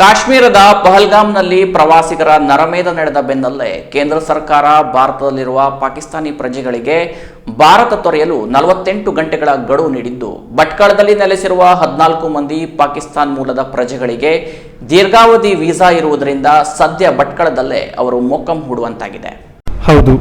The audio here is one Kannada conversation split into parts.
ಕಾಶ್ಮೀರದ ಪಹಲ್ಗಾಮ್ನಲ್ಲಿ ಪ್ರವಾಸಿಗರ ನರಮೇಧ ನಡೆದ ಬೆನ್ನಲ್ಲೇ ಕೇಂದ್ರ ಸರ್ಕಾರ ಭಾರತದಲ್ಲಿರುವ ಪಾಕಿಸ್ತಾನಿ ಪ್ರಜೆಗಳಿಗೆ ಭಾರತ ತೊರೆಯಲು ನಲವತ್ತೆಂಟು ಗಂಟೆಗಳ ಗಡುವು ನೀಡಿದ್ದು, ಭಟ್ಕಳದಲ್ಲಿ ನೆಲೆಸಿರುವ ಹದಿನಾಲ್ಕು ಮಂದಿ ಪಾಕಿಸ್ತಾನ್ ಮೂಲದ ಪ್ರಜೆಗಳಿಗೆ ದೀರ್ಘಾವಧಿ ವೀಸಾ ಇರುವುದರಿಂದ ಸದ್ಯ ಭಟ್ಕಳದಲ್ಲೇ ಅವರು ಮೊಕ್ಕಂ ಹೂಡುವಂತಾಗಿದೆ. ಹೌದು.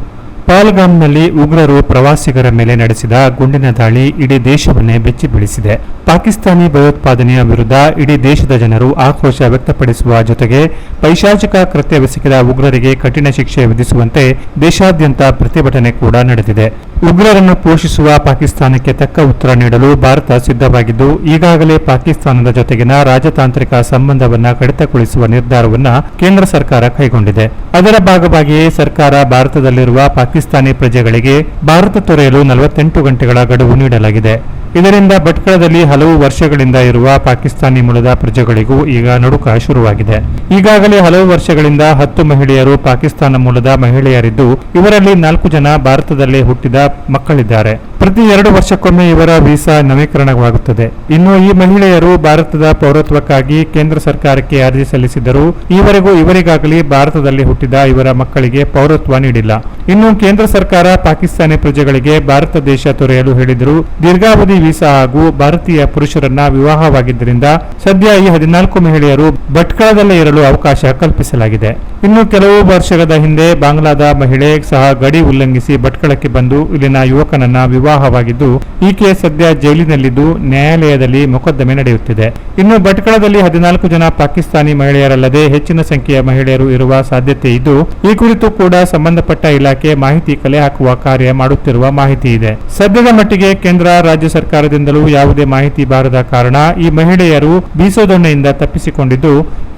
ಪಾಲ್ಗಾಮ್ನಲ್ಲಿ ಉಗ್ರರು ಪ್ರವಾಸಿಗರ ಮೇಲೆ ನಡೆಸಿದ ಗುಂಡಿನ ದಾಳಿ ಇಡೀ ದೇಶವನ್ನೇ ಬೆಚ್ಚಿ ಬೀಳಿಸಿದೆ ಪಾಕಿಸ್ತಾನಿ ಭಯೋತ್ಪಾದನೆಯ ವಿರುದ್ಧ ಇಡೀ ದೇಶದ ಜನರು ಆಕ್ರೋಶ ವ್ಯಕ್ತಪಡಿಸುವ ಜೊತೆಗೆ ಪೈಶಾಚಿಕ ಕೃತ್ಯವೆಸಗಿದ ಉಗ್ರರಿಗೆ ಕಠಿಣ ಶಿಕ್ಷೆ ವಿಧಿಸುವಂತೆ ದೇಶಾದ್ಯಂತ ಪ್ರತಿಭಟನೆ ಕೂಡ ನಡೆದಿದೆ. ಉಗ್ರರನ್ನು ಪೋಷಿಸುವ ಪಾಕಿಸ್ತಾನಕ್ಕೆ ತಕ್ಕ ಉತ್ತರ ನೀಡಲು ಭಾರತ ಸಿದ್ಧವಾಗಿದ್ದು, ಈಗಾಗಲೇ ಪಾಕಿಸ್ತಾನದ ಜೊತೆಗಿನ ರಾಜತಾಂತ್ರಿಕ ಸಂಬಂಧವನ್ನು ಕಡಿತಗೊಳಿಸುವ ನಿರ್ಧಾರವನ್ನು ಕೇಂದ್ರ ಸರ್ಕಾರ ಕೈಗೊಂಡಿದೆ. ಅದರ ಭಾಗವಾಗಿಯೇ ಸರ್ಕಾರ ಭಾರತದಲ್ಲಿರುವ ಪಾಕಿಸ್ತಾನಿ ಪ್ರಜೆಗಳಿಗೆ ಭಾರತ ತೊರೆಯಲು ನಲವತ್ತೆಂಟು ಗಂಟೆಗಳ ಗಡುವು ನೀಡಲಾಗಿದೆ. ಇದರಿಂದ ಭಟ್ಕಳದಲ್ಲಿ ಹಲವು ವರ್ಷಗಳಿಂದ ಇರುವ ಪಾಕಿಸ್ತಾನಿ ಮೂಲದ ಪ್ರಜೆಗಳಿಗೂ ಈಗ ನಡುಕ ಶುರುವಾಗಿದೆ. ಈಗಾಗಲೇ ಹಲವು ವರ್ಷಗಳಿಂದ ಹತ್ತು ಮಹಿಳೆಯರು ಪಾಕಿಸ್ತಾನ ಮೂಲದ ಮಹಿಳೆಯರಿದ್ದು, ಇವರಲ್ಲಿ ನಾಲ್ಕು ಜನ ಭಾರತದಲ್ಲೇ ಹುಟ್ಟಿದ ಮಕ್ಕಳಿದ್ದಾರೆ. ಪ್ರತಿ ಎರಡು ವರ್ಷಕ್ಕೊಮ್ಮೆ ಇವರ ವೀಸಾ ನವೀಕರಣವಾಗುತ್ತದೆ. ಇನ್ನು ಈ ಮಹಿಳೆಯರು ಭಾರತದ ಪೌರತ್ವಕ್ಕಾಗಿ ಕೇಂದ್ರ ಸರ್ಕಾರಕ್ಕೆ ಅರ್ಜಿ ಸಲ್ಲಿಸಿದ್ದರು ಈವರೆಗೂ ಇವರಿಗಾಗಲಿ ಭಾರತದಲ್ಲಿ ಹುಟ್ಟಿದ ಇವರ ಮಕ್ಕಳಿಗೆ ಪೌರತ್ವ ನೀಡಿಲ್ಲ. ಇನ್ನು ಕೇಂದ್ರ ಸರ್ಕಾರ ಪಾಕಿಸ್ತಾನಿ ಪ್ರಜೆಗಳಿಗೆ ಭಾರತ ದೇಶ ತೊರೆಯಲು ಹೇಳಿದರು ದೀರ್ಘಾವಧಿ ವೀಸಾ ಹಾಗೂ ಭಾರತೀಯ ಪುರುಷರನ್ನ ವಿವಾಹವಾಗಿದ್ದರಿಂದ ಸದ್ಯ ಈ ಹದಿನಾಲ್ಕು ಮಹಿಳೆಯರು ಭಟ್ಕಳದಲ್ಲೇ ಇರಲು ಅವಕಾಶ ಕಲ್ಪಿಸಲಾಗಿದೆ. ಇನ್ನು ಕೆಲವು ವರ್ಷಗಳ ಹಿಂದೆ ಬಾಂಗ್ಲಾದ ಮಹಿಳೆ ಸಹ ಗಡಿ ಉಲ್ಲಂಘಿಸಿ ಭಟ್ಕಳಕ್ಕೆ ಬಂದು ಇಲ್ಲಿನ ಯುವಕನನ್ನ ವಿವಾಹವಾಗಿದ್ದು, ಈಕೆ ಸದ್ಯ ಜೈಲಿನಲ್ಲಿದ್ದು ನ್ಯಾಯಾಲಯದಲ್ಲಿ ಮೊಕದ್ದಮೆ ನಡೆಯುತ್ತಿದೆ. ಇನ್ನು ಭಟ್ಕಳದಲ್ಲಿ ಹದಿನಾಲ್ಕು ಜನ ಪಾಕಿಸ್ತಾನಿ ಮಹಿಳೆಯರಲ್ಲದೆ ಹೆಚ್ಚಿನ ಸಂಖ್ಯೆಯ ಮಹಿಳೆಯರು ಇರುವ ಸಾಧ್ಯತೆ ಇದ್ದು, ಈ ಕುರಿತು ಕೂಡ ಸಂಬಂಧಪಟ್ಟ ಇಲಾಖೆ ಮಾಹಿತಿ ಕಲೆ ಹಾಕುವ ಕಾರ್ಯ ಮಾಡುತ್ತಿರುವ ಮಾಹಿತಿ ಇದೆ. ಸದ್ಯದ ಮಟ್ಟಿಗೆ ಕೇಂದ್ರ, ರಾಜ್ಯ ಸರ್ಕಾರದಿಂದಲೂ ಯಾವುದೇ ಮಾಹಿತಿ ಬಾರದ ಕಾರಣ ಈ ಮಹಿಳೆಯರು ಬೀಸೋದೊಣ್ಣೆಯಿಂದ ತಪ್ಪಿಸಿಕೊಂಡಿದ್ದು,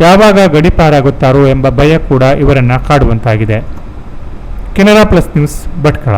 ಯಾವಾಗ ಗಡಿಪಾರಾಗುತ್ತಾರೋ ಎಂಬ ಭಯ ಕೂಡ ಇವರನ್ನ ಕಾಡುವಂತಾಗಿದೆ. Canara plus news Bhatkal